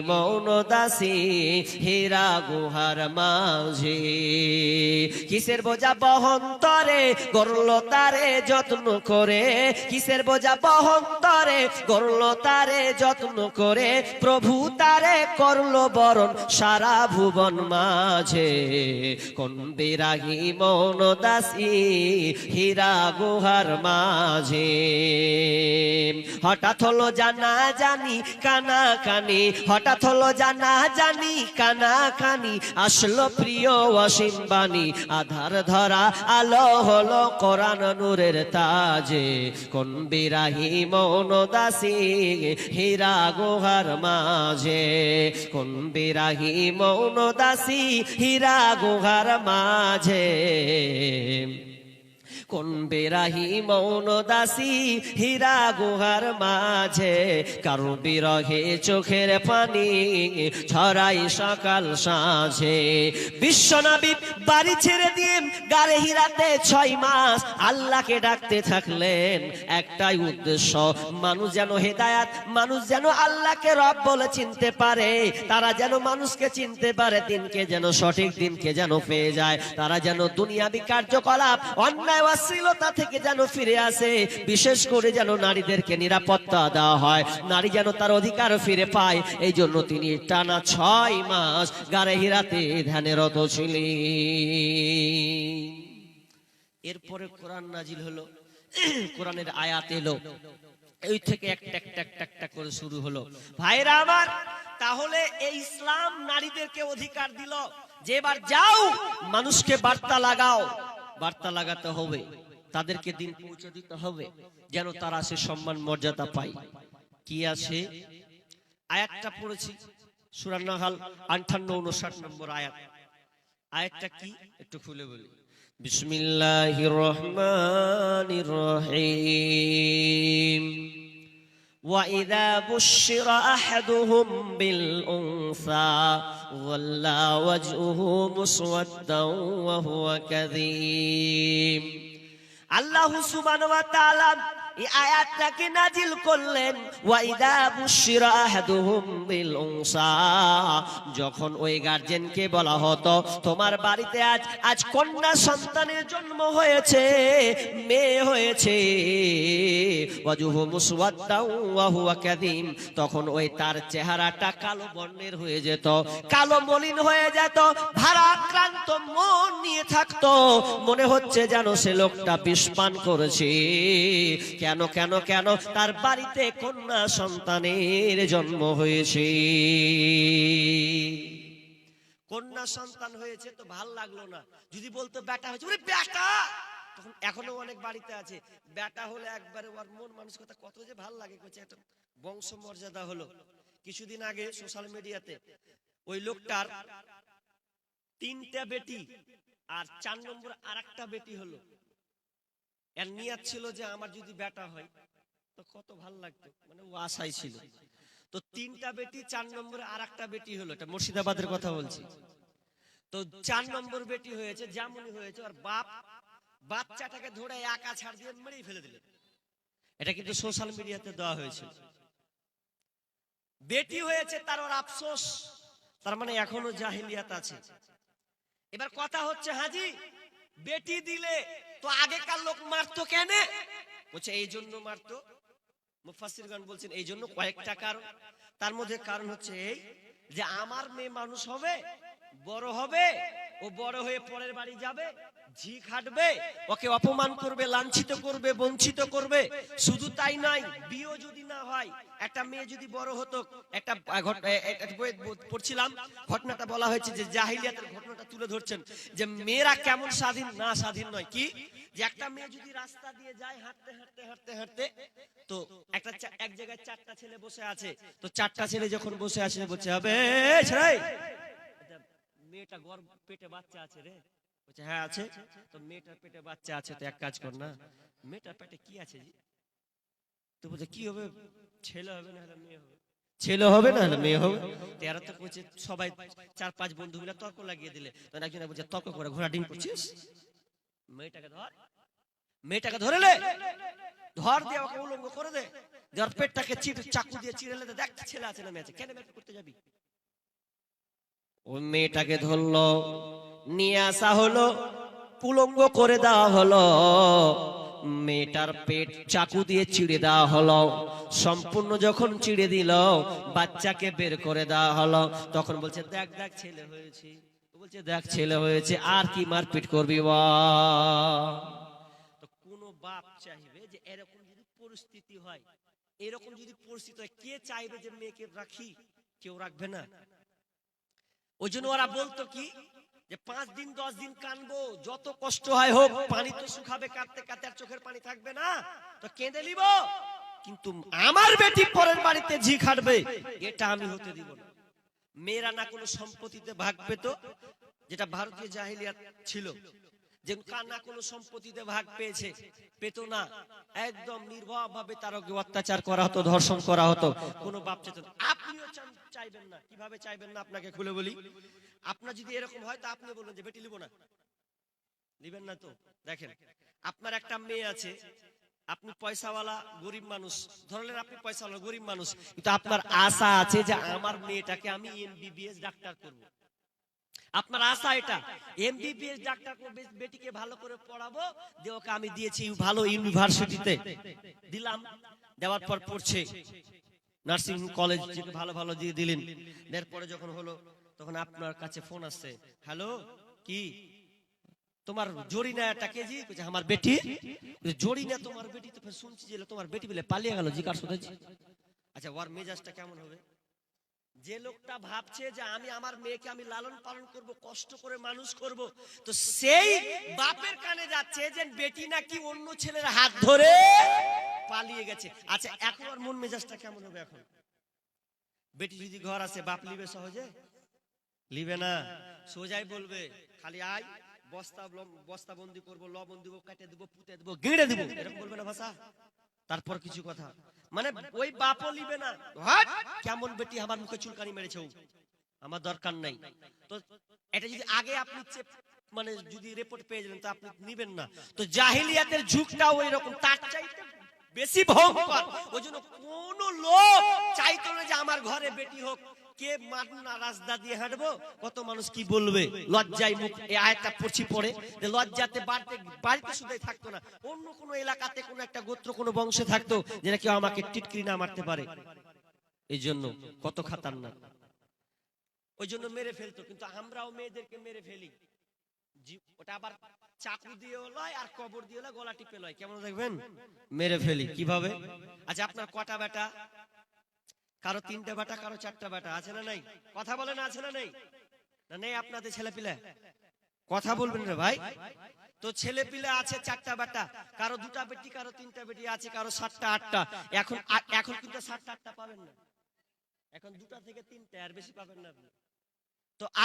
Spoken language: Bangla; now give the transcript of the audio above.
মৌন দাসী হীরা গুহার মাঝে। কিসের বোঝা বহন তরে গরল তারে যত্ন করে? কিসের বোঝা বহন তরে গরল তারে যত্ন করে? প্রভু তারে করল বরণ সারা ভুবন মাঝে। কোন বিরাগী মৌন দাসী হীরা গুহার মাঝে। হঠাৎ হলো জানা জানি, কানা কানি হঠাৎ হলো জানা জানি কানা কানি আসলো প্রিয় অসীম বাণী। আধার ধরা আলো হলো কোরআন নূরের তাজে। কোন বিরাহি মৌন দাসী, হীরা গুহার মাঝে। কোন বিরাহি মৌন দাসী, হীরা গুহার মাঝে। কোন বেরাহি মৌন দাসী হীরা গুহার মাঝে, কারও বিরহে চোখের পানি? ছড়াই সকাল সাঁঝে। বিশ্বনবী বাড়ি ছেড়ে দিয়ে গারে হীরাতে ছয় মাস আল্লাহকে ডাকতে থাকলেন। একটাই উদ্দেশ্য, মানুষ যেন হেদায়াত, মানুষ যেন আল্লাহকে রব বলে চিনতে পারে। তারা যেন মানুষকে চিনতে পারে, দিনকে যেন সঠিক, দিনকে যেন পেয়ে যায়। তারা যেন দুনিয়াবি কার্যকলাপ, অন্যায় অশ্লীলতা থেকে যেন ফিরে আসে, বিশেষ করে যেন নারীদেরকে নিরাপত্তা দেওয়া হয়। নারী যেন তার অধিকার ফিরে পায় এই জন্য তিনি টানা ছয় মাস গারে হীরাতে ধ্যানেরত ছিলেন। এরপরে কোরআন নাজিল হলো, কোরআনের আয়াত এলো। এই থেকে একটা একটা একটা একটা করে শুরু হলো। ভাইরা আমার, তাহলে এই ইসলাম নারীদেরকে অধিকার দিল। যে এবার যাও, মানুষকে বার্তা লাগাও। বার্তা লাগাতে হবে, তাদেরকে দিন পৌঁছে দিতে হবে, যেন তারা সে সম্মান, মর্যাদা পায়। কি আছে? আয়াতটা পড়েছি সুরান্নাহাল আঠান্ন উনষাট নম্বর আয়াত। আয়াতটা কি? একটু খুলে বলি। বিসমিল্লাহির রহমান রহিম। وإذا بشر أحدهم بالأنثى ظل وجهه مسودا وهو كذيب الله سبحانه وتعالى আয়াতটাকে নাজিল করলেন ওয়াইদা বুশিরা বিল যখন ওই গার্জেনকে বলা হতো, তোমার বাড়িতে আজ আজ কন্যা সন্তানের জন্ম হয়েছে, মেয়ে হয়েছে। ওয়াজুহু মুসওয়াদ্দাউ ওয়া হুয়া কাযীম। তখন ওই তার চেহারাটা কালো বর্ণের হয়ে যেত, কালো মলিন হয়ে যেত, ভারাক্রান্ত মন নিয়ে থাকতো। মনে হচ্ছে যেন সে লোকটা বিষপান করেছে। কেন কেন কেন তার বাড়িতে কন্যা সন্তানের জন্ম হয়েছে? কন্যা সন্তান হয়েছে তো ভালো লাগল না। যদি বলতো বেটা হয়েছে বেটা তখন এখনও অনেক বাড়িতে আছে। বেটা হলে একবারে ওর মন মানুষ কথা কত যে ভালো লাগে করছে একটা বংশ মর্যাদা হলো। কিছুদিন আগে সোশ্যাল মিডিয়াতে ওই লোকটার তিনটা বেটি আর চার নম্বর আর একটা বেটি হলো। এর নিয়াত ছিল যে আমার যদি বেটা হয়, তো কত ভালো লাগতো মানে ও আশাই ছিল। তো তিনটা বেটি, চার নম্বরে আর একটা বেটি হলো, এটা মুর্শিদাবাদের কথা বলছি। তো চার নম্বর বেটি হয়েছে যেমনই হয়েছে, আর বাপ, বাচ্চাটাকে ধরে একা ছাড় দিয়ে মেরেই ফেলে দিলেন এটা কিন্তু সোশ্যাল মিডিয়াতে দেওয়া হয়েছিল। বেটি হয়েছে তার ওর আফসোস, তার মানে এখনও জাহিলিয়াত আছে। এবার কথা হচ্ছে, হাজি, বেটি দিলে তো আগেকার লোক মারতো কেন? বলছে, এই জন্য মারতো। মুফাসিরগণ বলছেন, এই জন্য কয়েকটা কারণ। তার মধ্যে কারণ হচ্ছে এই যে, আমার মেয়ে মানুষ হবে, বড় হবে, ও বড় হয়ে পরের বাড়ি যাবে ঝি খাটবে ওকে অপমান করবে লাঞ্ছিত করবে বঞ্চিত করবে। শুধু তাই নয় বিয়ে যদি না হয় একটা মেয়ে যদি বড় হতো একটা পড়ছিলাম ঘটনাটা বলা হয়েছে যে জাহিলিয়াতের ঘটনাটা তুলে ধরছেন যে মেয়েরা কেমন স্বাধীন না স্বাধীন নয়। কি? যে একটা মেয়ে যদি রাস্তা দিয়ে যায় হাঁটতে হাঁটতে হাঁটতে হাঁটতে তো একটা এক জায়গায় চারটা ছেলে বসে আছে তো চারটা ছেলে যখন বসে আছে বলছে হবে "এই ছেলে, এটা মেয়েটা গর্ভ পেটে বাচ্চা আছে রে। বলছে হ্যাঁ আছে। তো মেয়েটার পেটে বাচ্চা আছে তো এক কাজ কর না। মেয়েটার পেটে কি আছে? তো বলছে কি হবে? ছেলে হবে না মেয়ে হবে? ছেলে হবে না হলে মেয়ে হবে? তো এরা তো বলছে সবাই চার পাঁচ বন্ধু মিলে তর্ক লাগিয়ে দিলে। তখন একজন বলছে তর্ক করে ঘোড়া ডিম করছিস? মেয়েটাকে ধর। মেয়েটাকে ধরে লে ধর দিয়ে ওকে উলঙ্গ করে দে। দেওয়ার পেটটাকে চির চাকু দিয়ে চিরেলে দে, দেখ ছেলে আছে না মেয়ে আছে। কেন মেয়ে করতে যাবি? ও মেয়েটাকে ধরলো। নিয়ে আসা হলো, পুলঙ্গ করে দেওয়া হলো। মেয়েটার পেট চাকু দিয়ে চিড়ে দেওয়া হলো। সম্পূর্ণ যখন চিড়ে দিল, বাচ্চাকে বের করে দেওয়া হলো। তখন বলছে, দেখ দেখ, ছেলে হয়েছে। বলছে, দেখ, ছেলে হয়েছে, আর কি মারপিট করবি তো কোন বাপ চাইবে যে এরকম যদি পরিস্থিতি হয়, এরকম যদি পরিস্থিতি হয়, কে চাইবে যে মেয়েকে রাখি? কেউ রাখবে না। ওই জন্য ওরা বলতো কি যে পাঁচ দিন, দশ দিন কানবো, যত কষ্ট হয় হোক, পানি তো শুকাবে কাঁদতে কাঁদতে আর চোখের পানি থাকবে না। তো কেঁদে নিব। কিন্তু আমার বেটি পরের বাড়িতে ঝি খাটবে, এটা আমি হতে দিব না। মেয়েরা না কোনো সম্পত্তিতে ভাগ পেত, যেটা ভারতীয় জাহিলিয়াত ছিল। যে কার না কোনো সম্পত্তিতে ভাগ পেয়েছে, পেত না। একদম নির্ভর ভাবে তারকে অত্যাচার করা হতো, ধর্ষণ করা হতো, কোনো বাপ চেত না। আপনিও চান- চাইবেন না? কীভাবে চাইবেন না? আপনাকে খুলে বলি। আপনার যদি এরকম হয়, তা আপনি বলবেন যে, বেটি লিব না। নিবেন না তো? দেখেন, আপনার একটা মেয়ে আছে, আপনি পয়সাওয়ালা, গরিব মানুষ। ধরলেন আপনি পয়সাওয়ালা, গরিব মানুষ। কিন্তু আপনার আশা আছে যে, আমার মেয়েটাকে আমি এমবিবিএস ডাক্তার করব। আপনার আশা এটা এমবিবিএস ডাক্তার বেটিকে ভালো করে পড়াবো, দিয়ে ওকে আমি দিয়েছি ভালো ইউনিভার্সিটিতে। দিলাম, দেওয়ার পর পড়ছে। নার্সিং কলেজ ভালো ভালো দিয়ে দিলেন। এরপরে যখন হলো তখন আপনার কাছে ফোন আসছে হ্যালো কি? তোমার জরিনা একটা কেজি আমার বেটি। জরিনা তোমার বেটি তো শুনছি যে তোমার বেটি বলে পালিয়ে গেল জিজ্ঞাসা শুনেছি আচ্ছা ওর মেজাজটা কেমন হবে? যে লোকটা ভাবছে যে আমি আমার মেয়েকে আমি লালন পালন করব কষ্ট করে মানুষ করব তো সেই বাপের কানে যাচ্ছে যে বেটি নাকি অন্য ছেলের হাত ধরে পালিয়ে গেছে। আচ্ছা এখন আর মন মেজাজটা কেমন হবে এখন? বেটি যদি ঘর আছে, বাপ লিবে সহজে? লিবে না। সোজাই বলবে, খালি আয়, বস্তা বস্তা বন্দি করব, লবণ দিব, কেটে দিব, পুঁতে দিব দিব। এরকম বলবে না ভাষা? তারপর কিছু কথা। মানে ওই বাপও লিবে না। কেমন বেটি আমার মুখে চুলকানি মেরেছে আমার দরকার নাই। তো এটা যদি আগে আপনি মানে যদি রিপোর্ট পেয়ে যাবেন তো আপনি নিবেন না। তো জাহিলিয়াতের যুগটাও ওই রকম তার চাইতে বেশি ভয়ঙ্কর। ওই জন্য কোন লোক চাইতো না যে আমার ঘরে বেটি হোক। কে মারনা রাস্তা দিয়ে হাঁটবো? কত মানুষ কি বলবে? লজ্জায় মুখ এই আয়টা পড়ছি পড়ে। যে লজ্জাতে বাড়িতে বাড়িতে শুধুই থাকতো না, অন্য কোনো এলাকাতে কোনো একটা গোত্র, কোনো বংশে থাকতো যেটা কেউ আমাকে টিটকিরি না মারতে পারে। এই জন্য কত খাতারনাক। ওই জন্য মেরে ফেলতো, কিন্তু আমরাও মেয়েদেরকে মেরে ফেলি। ওটা আবার চাকু দিয়ে লয় আর কবর দিয়ে লয়, গলা টিপে লয়। কেমন দেখবেন? মেরে ফেলি। কীভাবে? আচ্ছা আপনার কটা বেটা কারও তিনটা বেটা কারও চারটা বেটা আছে না নাই? কথা বলেন, আছে না নাই? না নেই আপনাদের ছেলে পিলে কথা বলবেন রে ভাই। তো ছেলে পিলে আছে চারটা বেটা কারও দুটা বেটি, কারও তিনটা বেটি আছে, কারও সাতটা, আটটা। এখন এখন কিন্তু সাতটা, আটটা পাবেন না। এখন দুটা থেকে তিনটা, আর বেশি পাবেন না আপনি। তো আগে